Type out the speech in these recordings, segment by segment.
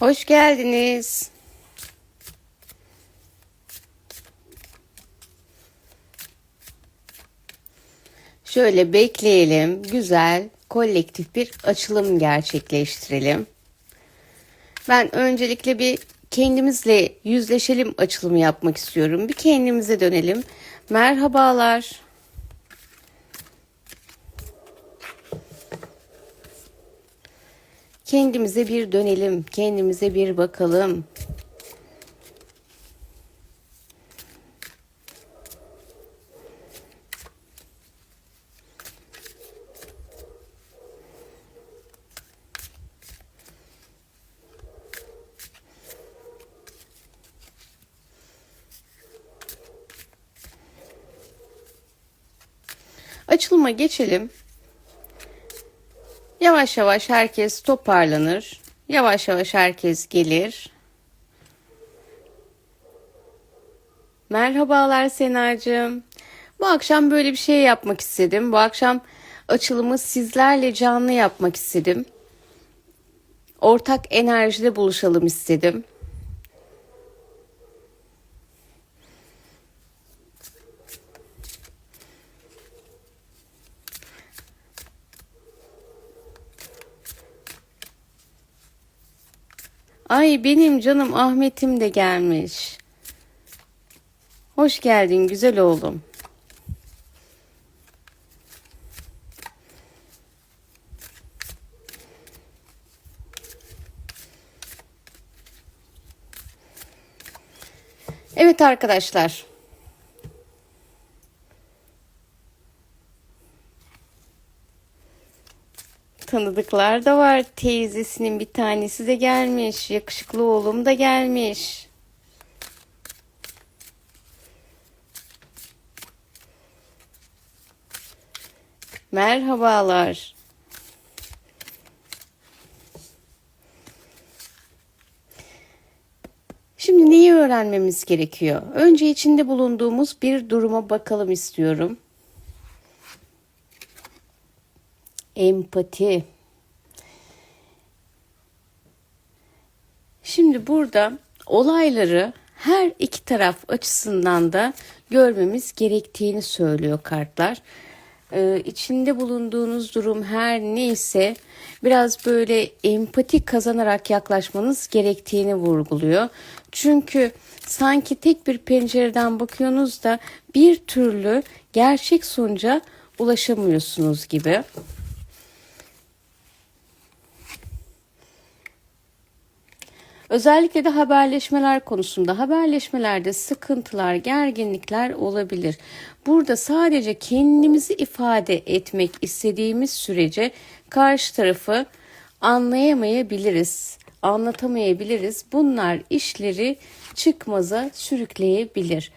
Hoş geldiniz. Şöyle bekleyelim. Güzel, kolektif bir açılım gerçekleştirelim. Ben öncelikle bir kendimizle yüzleşelim açılımı yapmak istiyorum. Bir kendimize dönelim. Merhabalar. Kendimize bir dönelim, kendimize bir bakalım. Açılıma geçelim. Yavaş yavaş herkes toparlanır. Yavaş yavaş herkes gelir. Merhabalar Senacığım. Bu akşam böyle bir şey yapmak istedim. Bu akşam açılımı sizlerle canlı yapmak istedim. Ortak enerjide buluşalım istedim. Ay benim canım Ahmet'im de gelmiş. Hoş geldin güzel oğlum. Evet arkadaşlar. Tanıdıklar da var. Teyzesinin bir tanesi de gelmiş. Yakışıklı oğlum da gelmiş. Merhabalar. Şimdi neyi öğrenmemiz gerekiyor? Önce içinde bulunduğumuz bir duruma bakalım istiyorum. Empati. Şimdi burada olayları her iki taraf açısından da görmemiz gerektiğini söylüyor kartlar. Ee, içinde bulunduğunuz durum her neyse biraz böyle empati kazanarak yaklaşmanız gerektiğini vurguluyor. Çünkü sanki tek bir pencereden bakıyorsunuz da bir türlü gerçek sonuca ulaşamıyorsunuz gibi. Özellikle de haberleşmeler konusunda haberleşmelerde sıkıntılar, gerginlikler olabilir. Burada sadece kendimizi ifade etmek istediğimiz sürece karşı tarafı anlayamayabiliriz, anlatamayabiliriz. Bunlar işleri çıkmaza sürükleyebilir.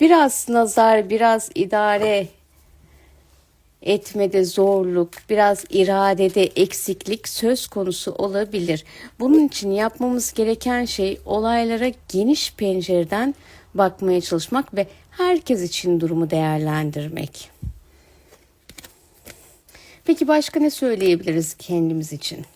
Biraz nazar, biraz idare etmede zorluk, biraz iradede eksiklik söz konusu olabilir. Bunun için yapmamız gereken şey olaylara geniş pencereden bakmaya çalışmak ve herkes için durumu değerlendirmek. Peki başka ne söyleyebiliriz kendimiz için?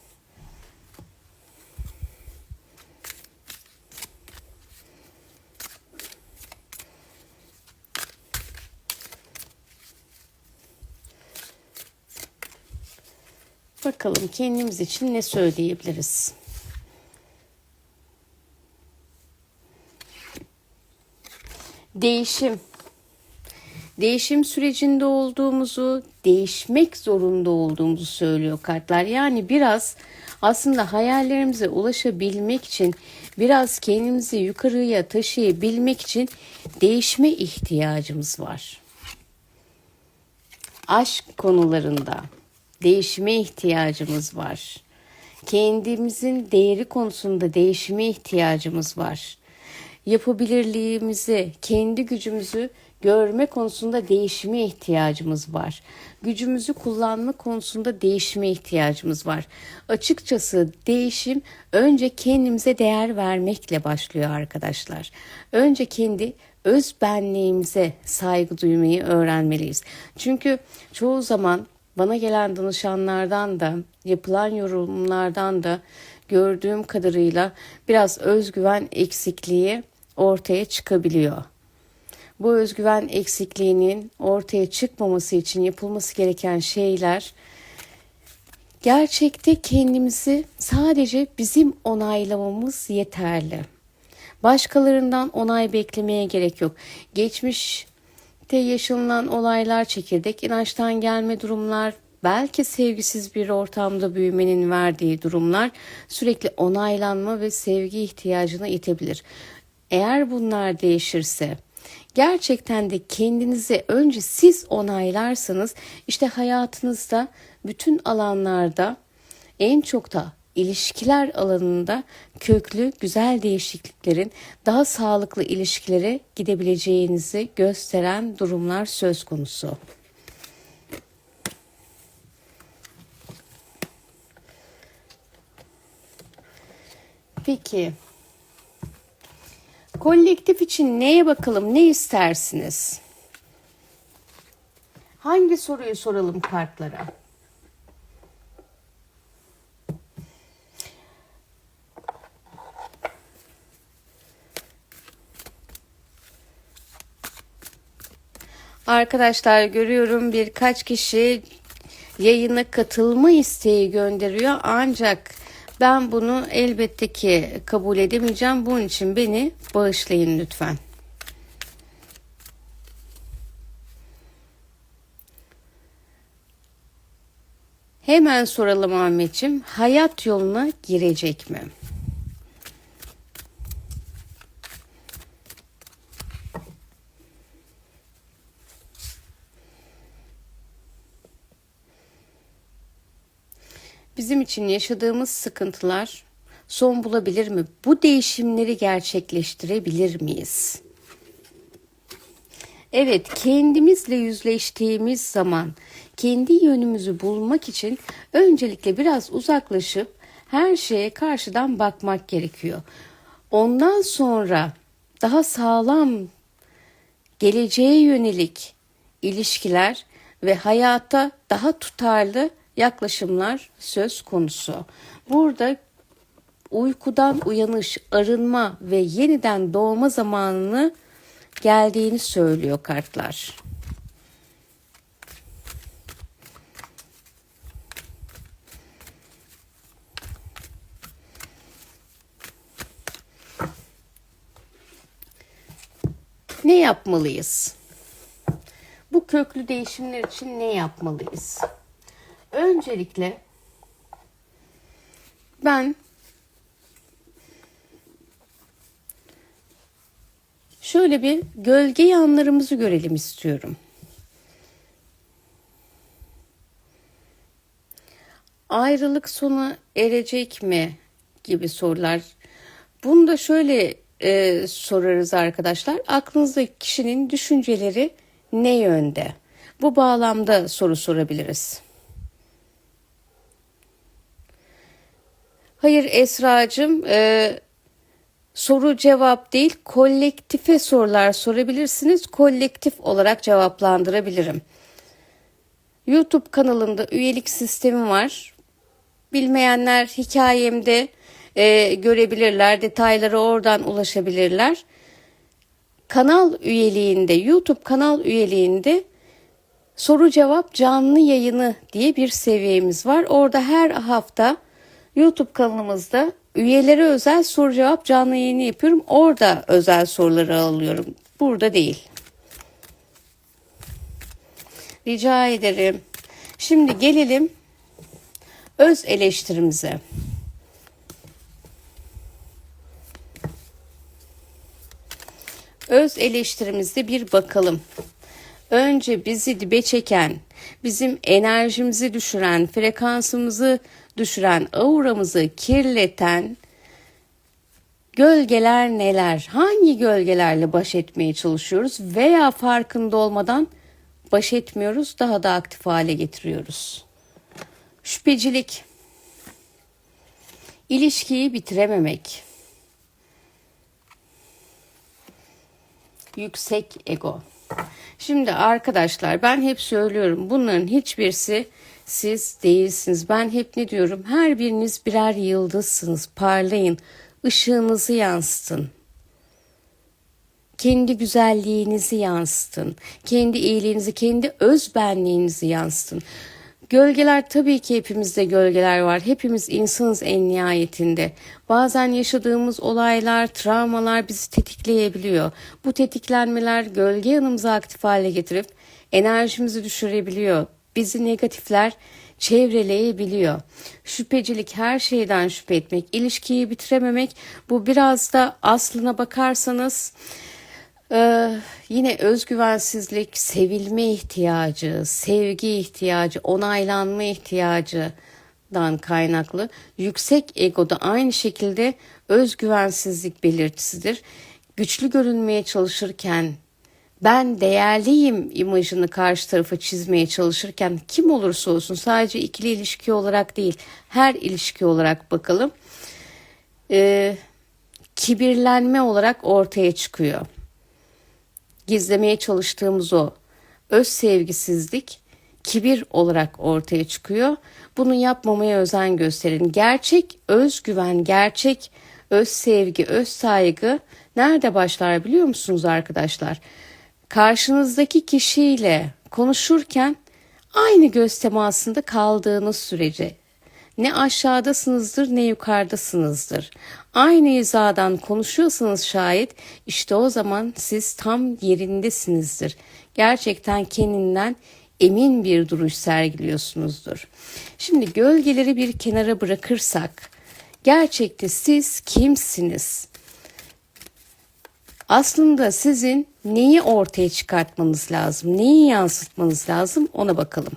Bakalım kendimiz için ne söyleyebiliriz? Değişim. Değişim sürecinde olduğumuzu, değişmek zorunda olduğumuzu söylüyor kartlar. Yani biraz aslında hayallerimize ulaşabilmek için, biraz kendimizi yukarıya taşıyabilmek için değişme ihtiyacımız var. Aşk konularında, değişime ihtiyacımız var. Kendimizin değeri konusunda değişime ihtiyacımız var. Yapabilirliğimizi, kendi gücümüzü görme konusunda değişime ihtiyacımız var. Gücümüzü kullanma konusunda değişime ihtiyacımız var. Açıkçası değişim önce kendimize değer vermekle başlıyor arkadaşlar. Önce kendi öz benliğimize saygı duymayı öğrenmeliyiz. Çünkü çoğu zaman bana gelen danışanlardan da yapılan yorumlardan da gördüğüm kadarıyla biraz özgüven eksikliği ortaya çıkabiliyor. Bu özgüven eksikliğinin ortaya çıkmaması için yapılması gereken şeyler gerçekte kendimizi sadece bizim onaylamamız yeterli. Başkalarından onay beklemeye gerek yok. Geçmişte yaşanılan olaylar, çekirdek inançtan gelme durumlar, belki sevgisiz bir ortamda büyümenin verdiği durumlar sürekli onaylanma ve sevgi ihtiyacına itebilir. Eğer bunlar değişirse, gerçekten de kendinizi önce siz onaylarsanız işte hayatınızda bütün alanlarda en çok da ilişkiler alanında köklü güzel değişikliklerin daha sağlıklı ilişkilere gidebileceğinizi gösteren durumlar söz konusu. Peki kolektif için neye bakalım ne istersiniz? Hangi soruyu soralım kartlara? Arkadaşlar görüyorum birkaç kişi yayına katılma isteği gönderiyor ancak ben bunu elbette ki kabul edemeyeceğim. Bunun için beni bağışlayın lütfen. Hemen soralım Ahmetciğim. Hayat yoluna girecek mi? Bizim için yaşadığımız sıkıntılar son bulabilir mi? Bu değişimleri gerçekleştirebilir miyiz? Evet, kendimizle yüzleştiğimiz zaman kendi yönümüzü bulmak için öncelikle biraz uzaklaşıp her şeye karşıdan bakmak gerekiyor. Ondan sonra daha sağlam geleceğe yönelik ilişkiler ve hayata daha tutarlı yaklaşımlar söz konusu. Burada uykudan uyanış, arınma ve yeniden doğma zamanını geldiğini söylüyor kartlar. Ne yapmalıyız? Bu köklü değişimler için ne yapmalıyız? Öncelikle ben şöyle bir gölge yanlarımızı görelim istiyorum. Ayrılık sona erecek mi gibi sorular. Bunu da şöyle e, sorarız arkadaşlar. Aklınızdaki kişinin düşünceleri ne yönde? Bu bağlamda soru sorabiliriz. Hayır Esra'cığım e, soru cevap değil kolektife sorular sorabilirsiniz. Kolektif olarak cevaplandırabilirim. YouTube kanalında üyelik sistemi var. Bilmeyenler hikayemde e, görebilirler. Detaylara oradan ulaşabilirler. Kanal üyeliğinde, YouTube kanal üyeliğinde soru cevap canlı yayını diye bir seviyemiz var. Orada her hafta YouTube kanalımızda üyelere özel soru cevap canlı yayını yapıyorum. Orada özel soruları alıyorum. Burada değil. Rica ederim. Şimdi gelelim öz eleştirimize. Öz eleştirimizde bir bakalım. Önce bizi dibe çeken, bizim enerjimizi düşüren, frekansımızı düşüren, auramızı kirleten gölgeler neler? Hangi gölgelerle baş etmeye çalışıyoruz veya farkında olmadan baş etmiyoruz, daha da aktif hale getiriyoruz. Şüphecilik, ilişkiyi bitirememek, yüksek ego. Şimdi arkadaşlar ben hep söylüyorum bunların hiçbirisi siz değilsiniz. Ben hep ne diyorum? Her biriniz birer yıldızsınız. Parlayın. Işığınızı yansıtın. Kendi güzelliğinizi yansıtın. Kendi iyiliğinizi, kendi özbenliğinizi yansıtın. Gölgeler tabii ki hepimizde gölgeler var. Hepimiz insanız en nihayetinde. Bazen yaşadığımız olaylar, travmalar bizi tetikleyebiliyor. Bu tetiklenmeler gölge yanımızı aktif hale getirip enerjimizi düşürebiliyor. Bizi negatifler çevreleyebiliyor. Şüphecilik her şeyden şüphe etmek, ilişkiyi bitirememek bu biraz da aslına bakarsanız ee, yine özgüvensizlik, sevilme ihtiyacı, sevgi ihtiyacı, onaylanma ihtiyacından kaynaklı. Yüksek ego da aynı şekilde özgüvensizlik belirtisidir. Güçlü görünmeye çalışırken ben değerliyim imajını karşı tarafa çizmeye çalışırken kim olursa olsun sadece ikili ilişki olarak değil her ilişki olarak bakalım ee, kibirlenme olarak ortaya çıkıyor gizlemeye çalıştığımız o öz sevgisizlik kibir olarak ortaya çıkıyor. Bunu yapmamaya özen gösterin. Gerçek özgüven, gerçek öz sevgi, öz saygı nerede başlar biliyor musunuz arkadaşlar? Karşınızdaki kişiyle konuşurken aynı göz temasında kaldığınız sürece ne aşağıdasınızdır ne yukarıdasınızdır. Aynı hizadan konuşuyorsanız şayet işte o zaman siz tam yerindesinizdir. Gerçekten kendinden emin bir duruş sergiliyorsunuzdur. Şimdi gölgeleri bir kenara bırakırsak gerçekte siz kimsiniz? Aslında sizin neyi ortaya çıkartmanız lazım, neyi yansıtmanız lazım ona bakalım.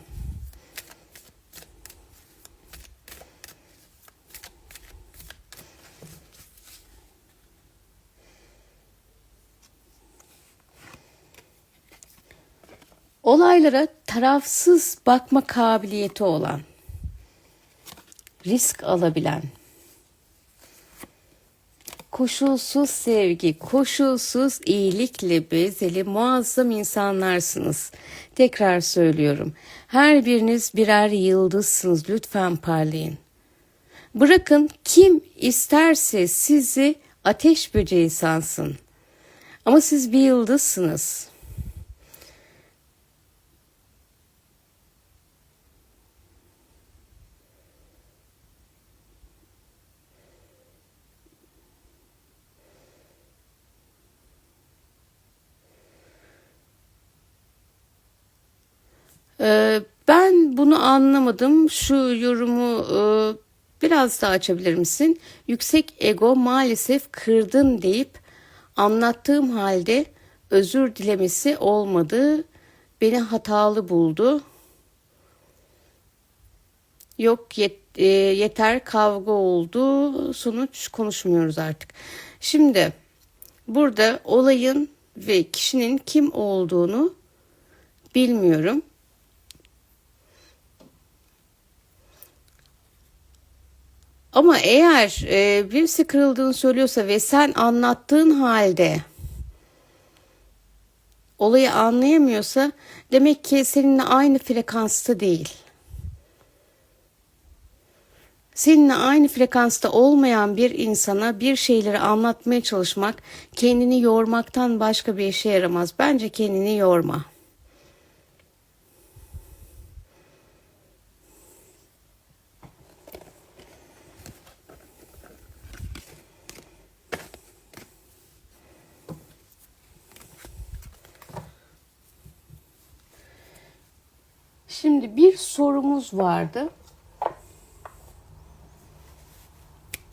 Olaylara tarafsız bakma kabiliyeti olan, risk alabilen, koşulsuz sevgi, koşulsuz iyilikle bezeli muazzam insanlarsınız. Tekrar söylüyorum. Her biriniz birer yıldızsınız. Lütfen parlayın. Bırakın kim isterse sizi ateş böceği sansın. Ama siz bir yıldızsınız. Ee, ben bunu anlamadım. Şu yorumu e, biraz daha açabilir misin? Yüksek ego maalesef kırdın deyip anlattığım halde özür dilemesi olmadı. Beni hatalı buldu. Yok yet, e, yeter kavga oldu. Sonuç konuşmuyoruz artık. Şimdi burada olayın ve kişinin kim olduğunu bilmiyorum. Ama eğer e, birisi kırıldığını söylüyorsa ve sen anlattığın halde olayı anlayamıyorsa demek ki seninle aynı frekansta değil. Seninle aynı frekansta olmayan bir insana bir şeyleri anlatmaya çalışmak kendini yormaktan başka bir işe yaramaz. Bence kendini yorma. Şimdi bir sorumuz vardı.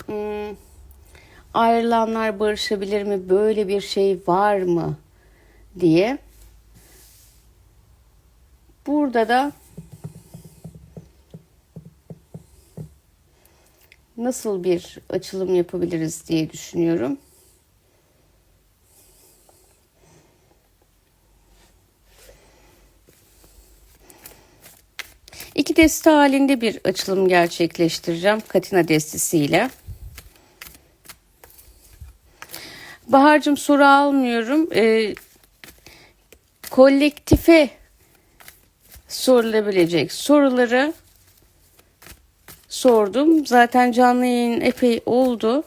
Hmm, ayrılanlar barışabilir mi? Böyle bir şey var mı? diye. Burada da nasıl bir açılım yapabiliriz diye düşünüyorum. İki deste halinde bir açılım gerçekleştireceğim Katina destesiyle. Bahar'cığım soru almıyorum. Ee, kolektife sorulabilecek soruları sordum. Zaten canlı yayın epey oldu.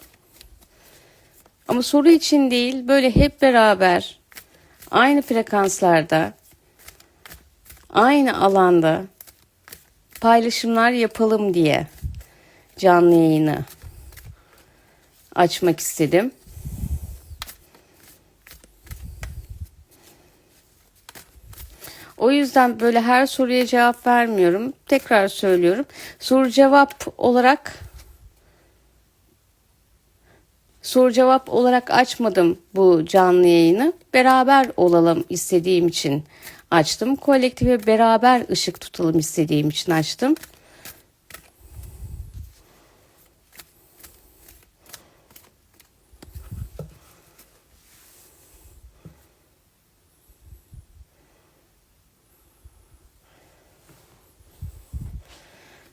Ama soru için değil böyle hep beraber aynı frekanslarda aynı alanda paylaşımlar yapalım diye canlı yayını açmak istedim. O yüzden böyle her soruya cevap vermiyorum. Tekrar söylüyorum. Soru cevap olarak soru cevap olarak açmadım bu canlı yayını. Beraber olalım istediğim için açtım. Kolektife beraber ışık tutalım istediğim için açtım.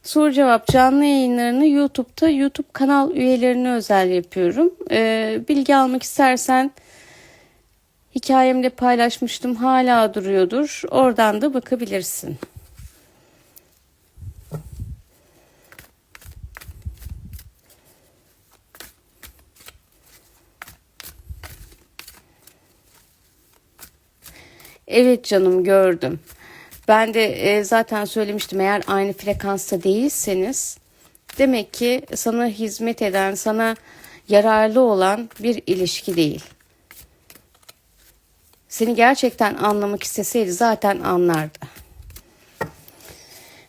Soru cevap canlı yayınlarını YouTube'da YouTube kanal üyelerine özel yapıyorum. Ee, bilgi almak istersen hikayemde paylaşmıştım hala duruyordur. Oradan da bakabilirsin. Evet canım gördüm. Ben de e, zaten söylemiştim eğer aynı frekansta değilseniz demek ki sana hizmet eden, sana yararlı olan bir ilişki değil. Seni gerçekten anlamak isteseydi zaten anlardı.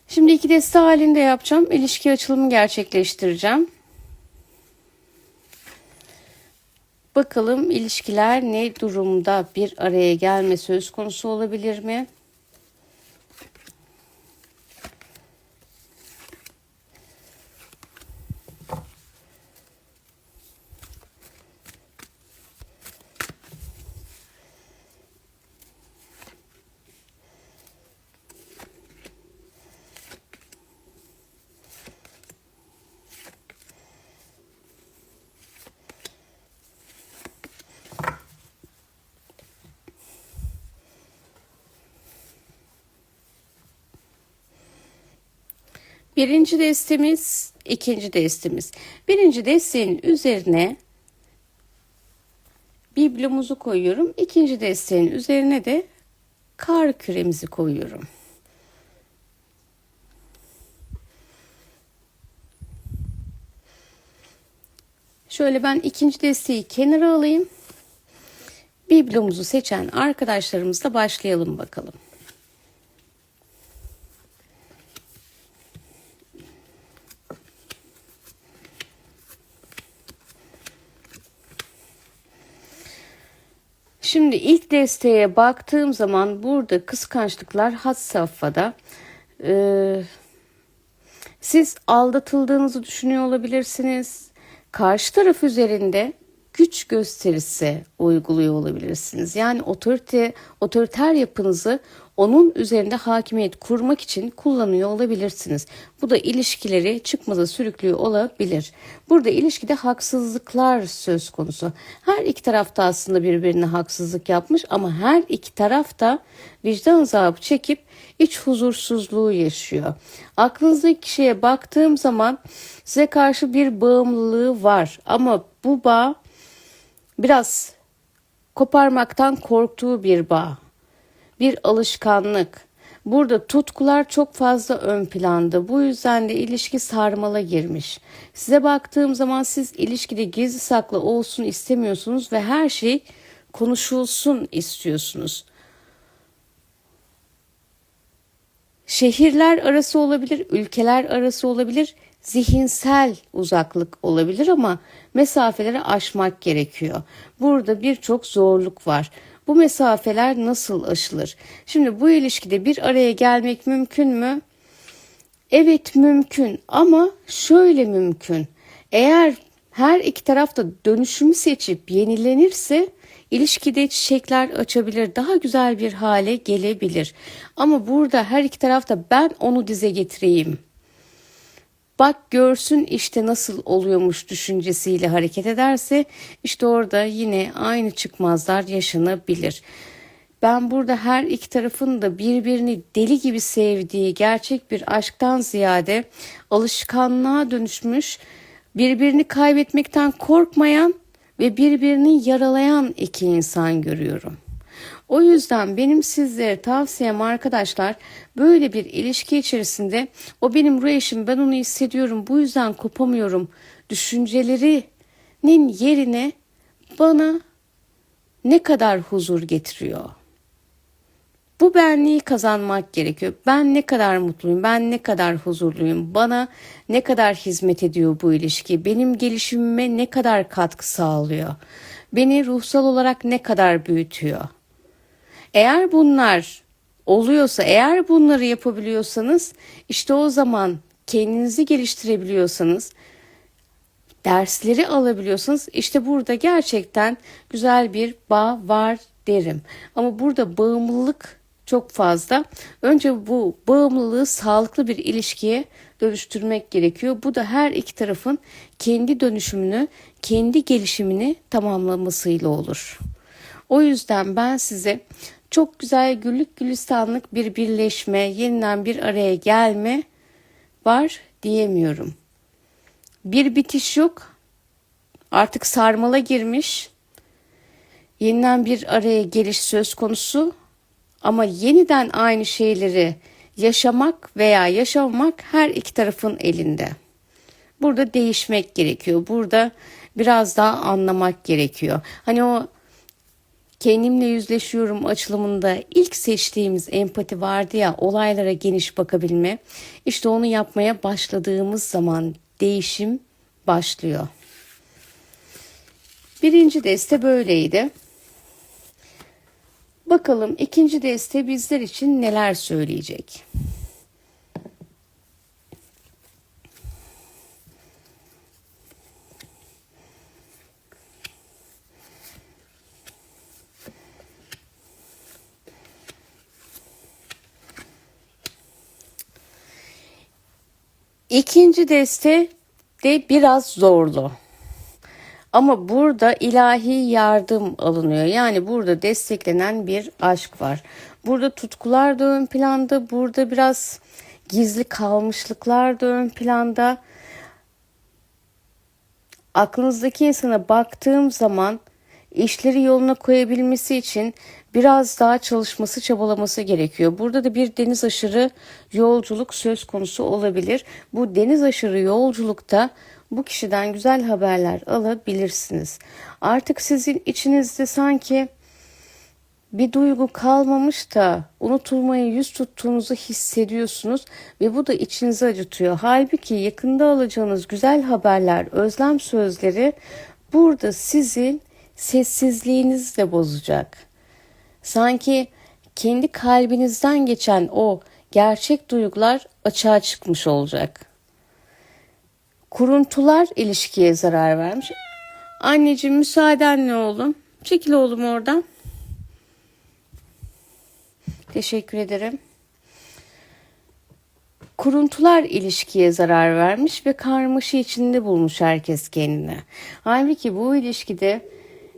Şimdi iki deste halinde yapacağım. İlişki açılımı gerçekleştireceğim. Bakalım ilişkiler ne durumda bir araya gelme söz konusu olabilir mi? Birinci destemiz, ikinci destemiz. Birinci desteğin üzerine biblomuzu koyuyorum. İkinci desteğin üzerine de kar küremizi koyuyorum. Şöyle ben ikinci desteği kenara alayım. Biblomuzu seçen arkadaşlarımızla başlayalım bakalım. Şimdi ilk desteğe baktığım zaman burada kıskançlıklar had safhada. Ee, siz aldatıldığınızı düşünüyor olabilirsiniz. Karşı taraf üzerinde güç gösterisi uyguluyor olabilirsiniz. Yani otorite, otoriter yapınızı onun üzerinde hakimiyet kurmak için kullanıyor olabilirsiniz. Bu da ilişkileri çıkmaza sürüklüyor olabilir. Burada ilişkide haksızlıklar söz konusu. Her iki tarafta aslında birbirine haksızlık yapmış ama her iki tarafta vicdan azabı çekip iç huzursuzluğu yaşıyor. Aklınızdaki kişiye baktığım zaman size karşı bir bağımlılığı var ama bu bağ biraz koparmaktan korktuğu bir bağ bir alışkanlık. Burada tutkular çok fazla ön planda. Bu yüzden de ilişki sarmala girmiş. Size baktığım zaman siz ilişkide gizli saklı olsun istemiyorsunuz ve her şey konuşulsun istiyorsunuz. Şehirler arası olabilir, ülkeler arası olabilir, zihinsel uzaklık olabilir ama mesafeleri aşmak gerekiyor. Burada birçok zorluk var. Bu mesafeler nasıl aşılır? Şimdi bu ilişkide bir araya gelmek mümkün mü? Evet mümkün ama şöyle mümkün. Eğer her iki tarafta dönüşümü seçip yenilenirse ilişkide çiçekler açabilir, daha güzel bir hale gelebilir. Ama burada her iki tarafta ben onu dize getireyim bak görsün işte nasıl oluyormuş düşüncesiyle hareket ederse işte orada yine aynı çıkmazlar yaşanabilir. Ben burada her iki tarafın da birbirini deli gibi sevdiği gerçek bir aşktan ziyade alışkanlığa dönüşmüş, birbirini kaybetmekten korkmayan ve birbirini yaralayan iki insan görüyorum. O yüzden benim sizlere tavsiyem arkadaşlar böyle bir ilişki içerisinde o benim ruh eşim ben onu hissediyorum bu yüzden kopamıyorum düşüncelerinin yerine bana ne kadar huzur getiriyor? Bu benliği kazanmak gerekiyor. Ben ne kadar mutluyum, ben ne kadar huzurluyum, bana ne kadar hizmet ediyor bu ilişki, benim gelişimime ne kadar katkı sağlıyor, beni ruhsal olarak ne kadar büyütüyor. Eğer bunlar oluyorsa, eğer bunları yapabiliyorsanız işte o zaman kendinizi geliştirebiliyorsanız, dersleri alabiliyorsanız işte burada gerçekten güzel bir bağ var derim. Ama burada bağımlılık çok fazla. Önce bu bağımlılığı sağlıklı bir ilişkiye dönüştürmek gerekiyor. Bu da her iki tarafın kendi dönüşümünü, kendi gelişimini tamamlamasıyla olur. O yüzden ben size çok güzel güllük gülistanlık bir birleşme, yeniden bir araya gelme var diyemiyorum. Bir bitiş yok. Artık sarmala girmiş. Yeniden bir araya geliş söz konusu ama yeniden aynı şeyleri yaşamak veya yaşamamak her iki tarafın elinde. Burada değişmek gerekiyor. Burada biraz daha anlamak gerekiyor. Hani o kendimle yüzleşiyorum açılımında ilk seçtiğimiz empati vardı ya olaylara geniş bakabilme. İşte onu yapmaya başladığımız zaman değişim başlıyor. Birinci deste böyleydi. Bakalım ikinci deste bizler için neler söyleyecek. İkinci deste de biraz zorlu. Ama burada ilahi yardım alınıyor. Yani burada desteklenen bir aşk var. Burada tutkular da ön planda. Burada biraz gizli kalmışlıklar da ön planda. Aklınızdaki insana baktığım zaman işleri yoluna koyabilmesi için biraz daha çalışması, çabalaması gerekiyor. Burada da bir deniz aşırı yolculuk söz konusu olabilir. Bu deniz aşırı yolculukta bu kişiden güzel haberler alabilirsiniz. Artık sizin içinizde sanki bir duygu kalmamış da unutulmaya yüz tuttuğunuzu hissediyorsunuz ve bu da içinizi acıtıyor. Halbuki yakında alacağınız güzel haberler, özlem sözleri burada sizin sessizliğinizi de bozacak. Sanki kendi kalbinizden geçen o gerçek duygular açığa çıkmış olacak. Kuruntular ilişkiye zarar vermiş. Anneciğim müsaadenle oğlum. Çekil oğlum oradan. Teşekkür ederim. Kuruntular ilişkiye zarar vermiş ve karmaşı içinde bulmuş herkes kendine. Halbuki bu ilişkide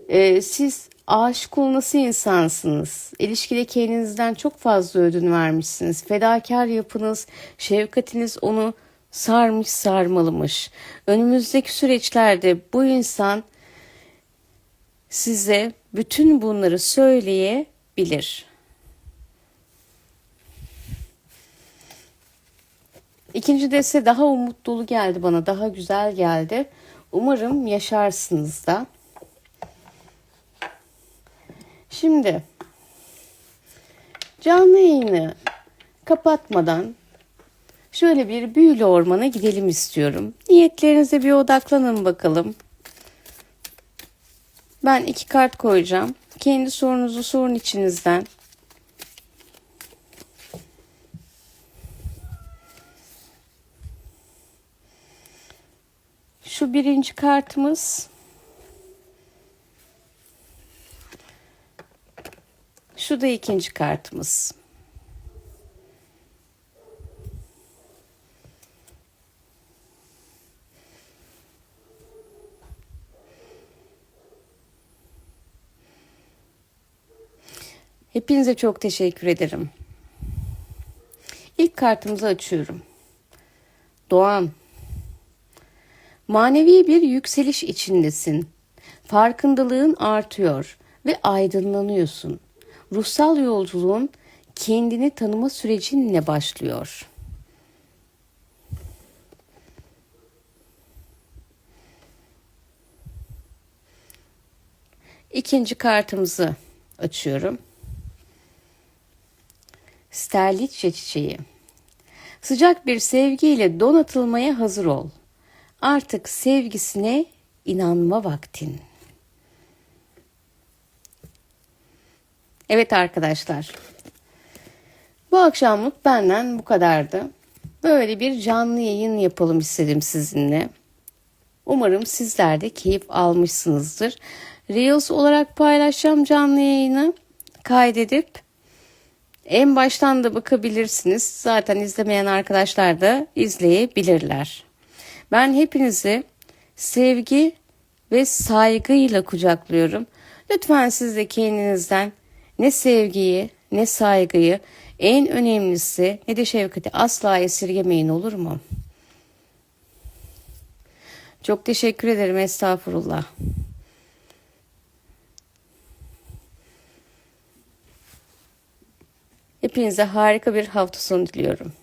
e, siz aşık olması insansınız. İlişkide kendinizden çok fazla ödün vermişsiniz. Fedakar yapınız, şefkatiniz onu sarmış sarmalamış. Önümüzdeki süreçlerde bu insan size bütün bunları söyleyebilir. İkinci deste daha umut dolu geldi bana, daha güzel geldi. Umarım yaşarsınız da. Şimdi canlı yayını kapatmadan şöyle bir büyülü ormana gidelim istiyorum. Niyetlerinize bir odaklanın bakalım. Ben iki kart koyacağım. Kendi sorunuzu sorun içinizden. Şu birinci kartımız Şu da ikinci kartımız. Hepinize çok teşekkür ederim. İlk kartımızı açıyorum. Doğan. Manevi bir yükseliş içindesin. Farkındalığın artıyor ve aydınlanıyorsun. Ruhsal yolculuğun kendini tanıma sürecinle başlıyor. İkinci kartımızı açıyorum. Sterliçe çiçeği. Sıcak bir sevgiyle donatılmaya hazır ol. Artık sevgisine inanma vaktin. Evet arkadaşlar. Bu akşamlık benden bu kadardı. Böyle bir canlı yayın yapalım istedim sizinle. Umarım sizler de keyif almışsınızdır. Reels olarak paylaşacağım canlı yayını kaydedip en baştan da bakabilirsiniz. Zaten izlemeyen arkadaşlar da izleyebilirler. Ben hepinizi sevgi ve saygıyla kucaklıyorum. Lütfen siz de kendinizden ne sevgiyi ne saygıyı en önemlisi ne de şefkati asla esirgemeyin olur mu? Çok teşekkür ederim estağfurullah. Hepinize harika bir hafta sonu diliyorum.